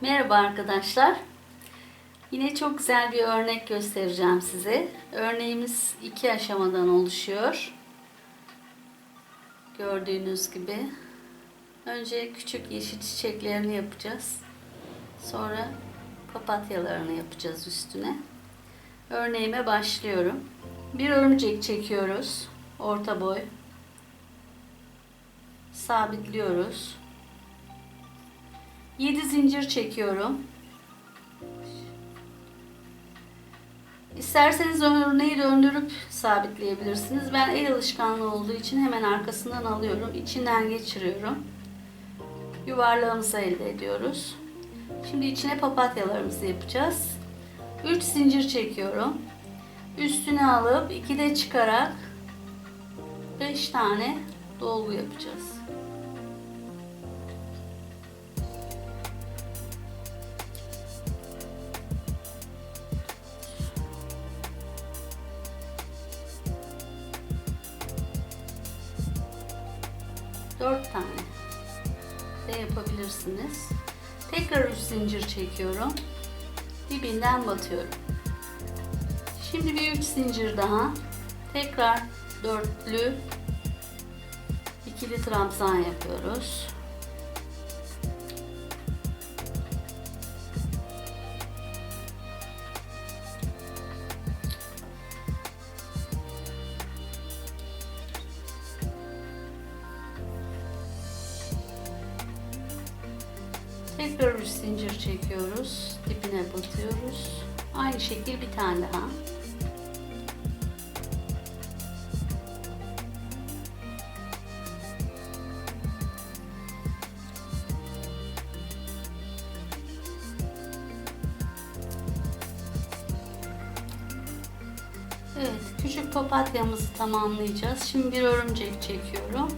Merhaba arkadaşlar. Yine çok güzel bir örnek göstereceğim size. Örneğimiz iki aşamadan oluşuyor. Gördüğünüz gibi. Önce küçük yeşil çiçeklerini yapacağız. Sonra papatyalarını yapacağız üstüne. Örneğime başlıyorum. Bir örümcek çekiyoruz. Orta boy. Sabitliyoruz. 7 zincir çekiyorum. İsterseniz örneği döndürüp sabitleyebilirsiniz. Ben el alışkanlığı olduğu için hemen arkasından alıyorum. içinden geçiriyorum. Yuvarlağımızı elde ediyoruz. Şimdi içine papatyalarımızı yapacağız. 3 zincir çekiyorum. Üstüne alıp 2 de çıkarak 5 tane dolgu yapacağız. Dört tane de yapabilirsiniz. Tekrar üç zincir çekiyorum. Dibinden batıyorum. Şimdi bir üç zincir daha. Tekrar dörtlü ikili trabzan yapıyoruz. Zincir çekiyoruz. Dibine batıyoruz. Aynı şekil bir tane daha. Evet, küçük papatyamızı tamamlayacağız. Şimdi bir örümcek çekiyorum.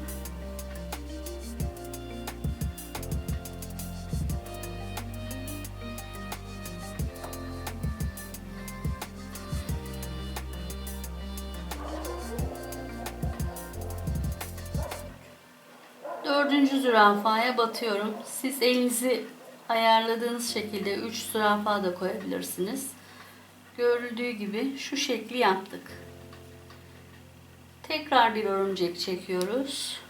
Zürafaya batıyorum. Siz elinizi ayarladığınız şekilde 3 zürafa da koyabilirsiniz. Görüldüğü gibi şu şekli yaptık. Tekrar bir örümcek çekiyoruz.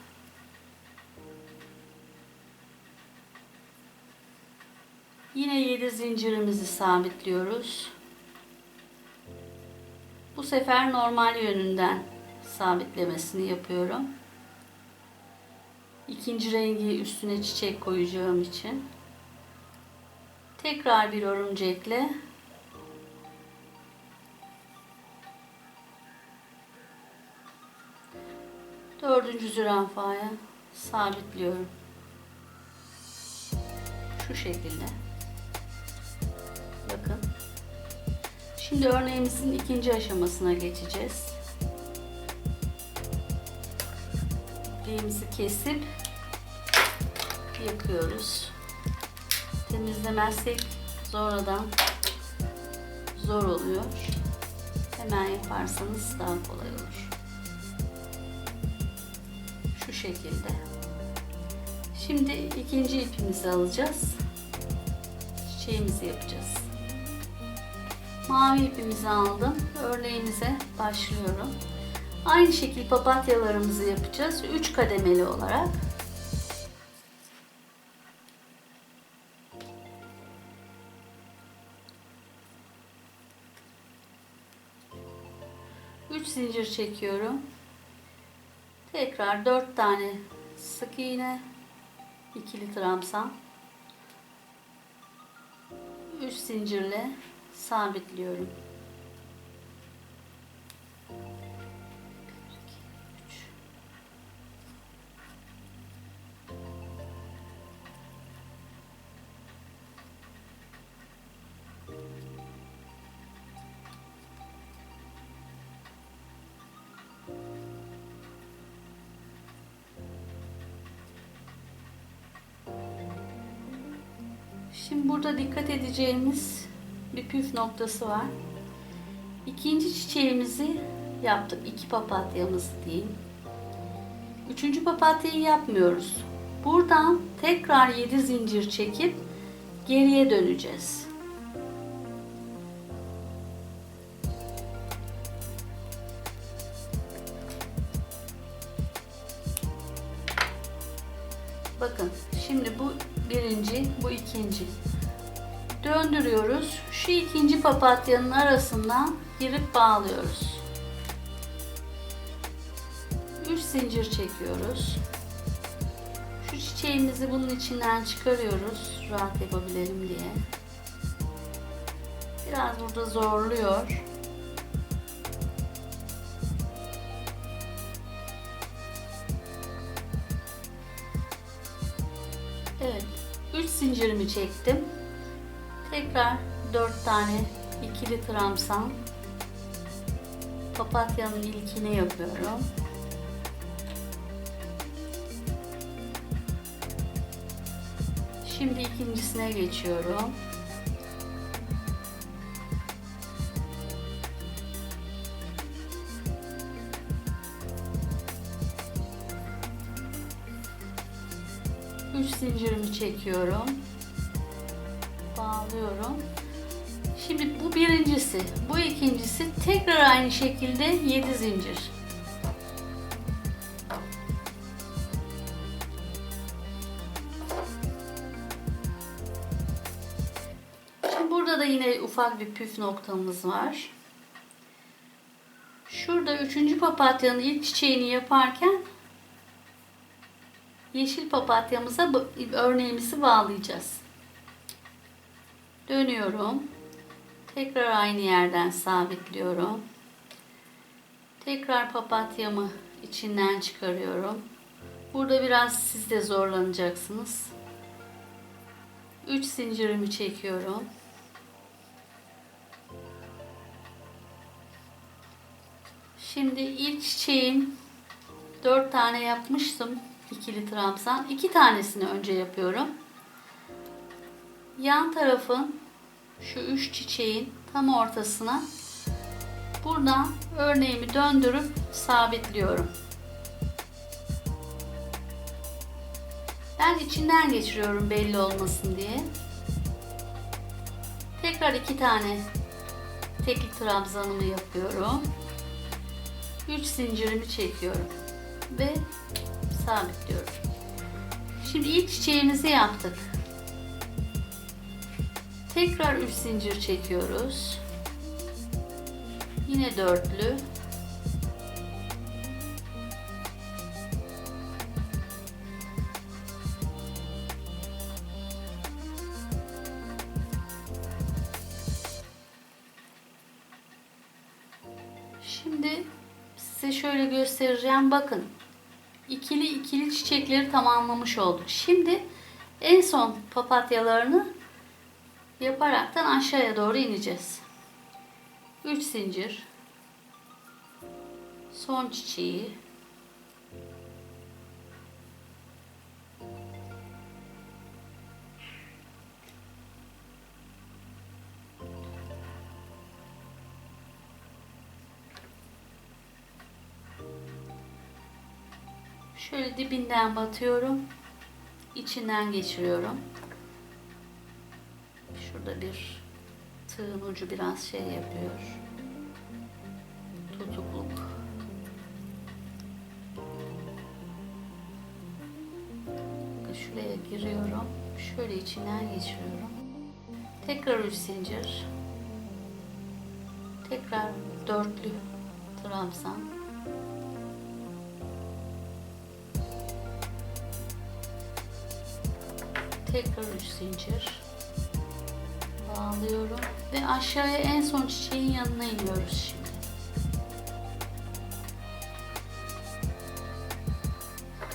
Yine 7 zincirimizi sabitliyoruz. Bu sefer normal yönünden sabitlemesini yapıyorum. İkinci rengi üstüne çiçek koyacağım için. Tekrar bir örümcekle dördüncü zürafaya sabitliyorum. Şu şekilde. Bakın. Şimdi örneğimizin ikinci aşamasına geçeceğiz. İpliğimizi kesip yakıyoruz. Temizlemezsek sonradan zor oluyor. Hemen yaparsanız daha kolay olur. Şu şekilde. Şimdi ikinci ipimizi alacağız. Çiçeğimizi yapacağız. Mavi ipimizi aldım. Örneğimize başlıyorum. Aynı şekilde papatyalarımızı yapacağız. 3 kademeli olarak. Üç zincir çekiyorum. Tekrar dört tane sık iğne, ikili trabzan. Üç zincirle sabitliyorum. Şimdi burada dikkat edeceğimiz bir püf noktası var. İkinci çiçeğimizi yaptık. iki papatyamız diyeyim. Üçüncü papatyayı yapmıyoruz. Buradan tekrar 7 zincir çekip geriye döneceğiz. Döndürüyoruz. Şu ikinci papatyanın arasından girip bağlıyoruz. 3 zincir çekiyoruz. Şu çiçeğimizi bunun içinden çıkarıyoruz rahat yapabilelim diye. Biraz burada zorluyor. Evet. 3 zincirimi çektim. Tekrar 4 tane ikili tramsam papatyanın ilkini yapıyorum. Şimdi ikincisine geçiyorum. Üç zincirimi çekiyorum. Bağlıyorum. Şimdi bu birincisi, bu ikincisi tekrar aynı şekilde 7 zincir. Burada da yine ufak bir püf noktamız var. Şurada üçüncü papatyanın ilk çiçeğini yaparken yeşil papatyamıza örneğimizi bağlayacağız. Dönüyorum. Tekrar aynı yerden sabitliyorum. Tekrar papatyamı içinden çıkarıyorum. Burada biraz siz de zorlanacaksınız. 3 zincirimi çekiyorum. Şimdi ilk çiçeğin 4 tane yapmıştım. ikili trabzan. 2 tanesini önce yapıyorum. Yan tarafın şu üç çiçeğin tam ortasına buradan örneğimi döndürüp sabitliyorum. Ben içinden geçiriyorum belli olmasın diye. Tekrar iki tane tekli trabzanımı yapıyorum. 3 zincirimi çekiyorum ve sabitliyorum. Şimdi ilk çiçeğimizi yaptık. Tekrar 3 zincir çekiyoruz. Yine dörtlü. Şimdi size şöyle göstereceğim. Bakın. ikili ikili çiçekleri tamamlamış olduk. Şimdi en son papatyalarını yaparaktan aşağıya doğru ineceğiz. 3 zincir. Son çiçeği. Şöyle dibinden batıyorum. içinden geçiriyorum. Şurada bir tığın ucu biraz şey yapıyor. Tutukluk. Şuraya giriyorum. Şöyle içinden geçiriyorum. Tekrar üç zincir. Tekrar dörtlü trabzan. Tekrar üç zincir bağlıyorum ve aşağıya en son çiçeğin yanına iniyoruz şimdi.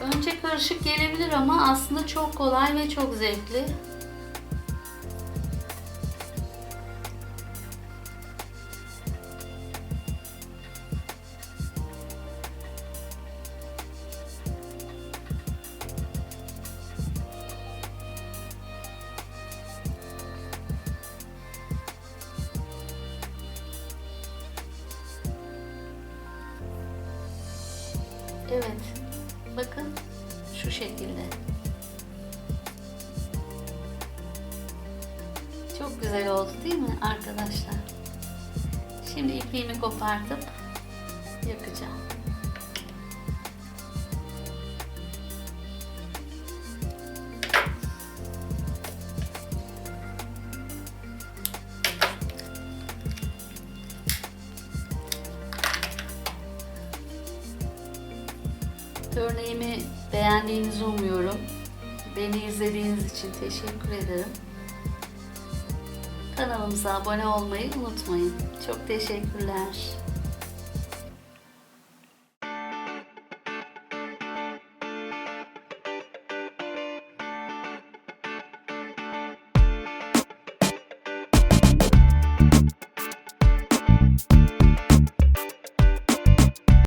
Önce karışık gelebilir ama aslında çok kolay ve çok zevkli. Evet. Bakın şu şekilde. Çok güzel oldu değil mi arkadaşlar? Şimdi ipliğimi kopartıp yakacağım. Örneğimi beğendiğinizi umuyorum. Beni izlediğiniz için teşekkür ederim. Kanalımıza abone olmayı unutmayın. Çok teşekkürler.